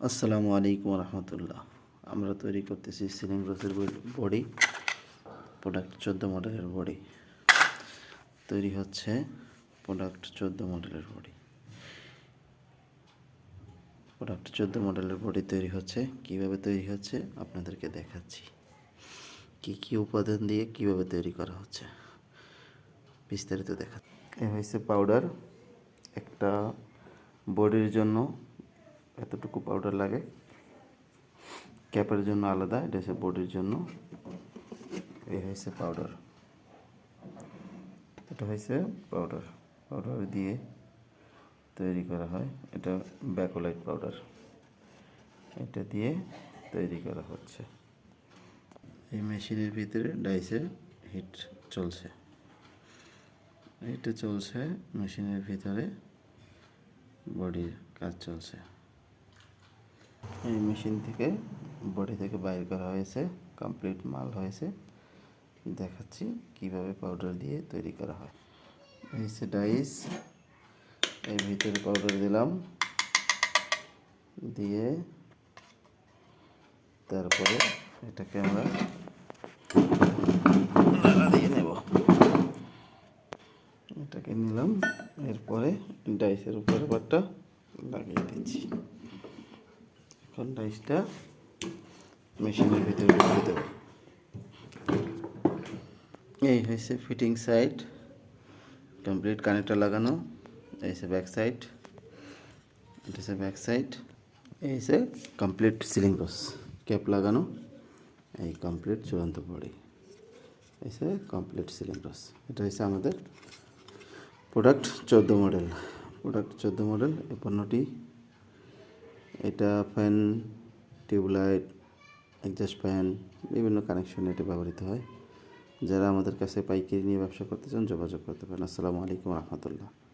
আসসালামু আলাইকুম রহমতুল্লাহ। আমরা তৈরি করতেছি সিলিং রোসের বডি প্রোডাক্ট চোদ্দ মডেলের বডি। তৈরি হচ্ছে প্রোডাক্ট চোদ্দ মডেলের বডি। প্রোডাক্ট চোদ্দ মডেলের বডি তৈরি হচ্ছে। কীভাবে তৈরি হচ্ছে আপনাদেরকে দেখাচ্ছি। কি কি উপাদান দিয়ে কীভাবে তৈরি করা হচ্ছে। বিস্তারিত দেখা এ হয়েছে পাউডার একটা বডির জন্য এতটুকু পাউডার লাগে। ক্যাপের জন্য আলাদা, এটা হচ্ছে বডির জন্য। এই হয়েছে পাউডার এটা হয়েছে পাউডার পাউডার দিয়ে তৈরি করা হয়। এটা ব্যাকোলাইট পাউডার এটা দিয়ে তৈরি করা হচ্ছে। এই মেশিনের ভিতরে ডাইসে হিট চলছে। এটা চলছে, মেশিনের ভিতরে বডির কাজ চলছে। এই মেশিন থেকে বডি থেকে বাইর করা হয়েছে কমপ্লিট মাল হয়েছে। দেখাচ্ছি কীভাবে পাউডার দিয়ে তৈরি করা হয়। এই ডাইস এর ভিতরে পাউডার দিলাম। দিয়ে তারপরে এটাকে আমরা দিয়ে নেব। এটাকে নিলাম, এরপরে ডাইসের উপরে বারটা লাগিয়ে দিচ্ছি। এখন ডাইসটা মেশিনের ভিতরে ঢুকে দেবো। এই হয়েছে ফিটিং সাইড, কমপ্লিট কানেক্টর লাগানো। এই হচ্ছে ব্যাক সাইড, এটা হচ্ছে ব্যাক সাইড। এই হচ্ছে কমপ্লিট সিলিং রস ক্যাপ লাগানো। এই কমপ্লিট চূড়ান্ত বডি। এই হচ্ছে কমপ্লিট সিলিং রস এটা হচ্ছে আমাদের প্রোডাক্ট চোদ্দ মডেল। প্রোডাক্ট চোদ্দ মডেল এই পণ্যটি এটা ফ্যান টিউবলাইট অ্যাডজাস্ট ফ্যান বিভিন্ন কানেকশনে এটা ব্যবহৃত হয়। যারা আমাদের কাছে পাইকারি নিয়ে ব্যবসা করতে চান, যোগাযোগ করতে পারেন। আসসালামু আলাইকুম রহমতুল্লাহ।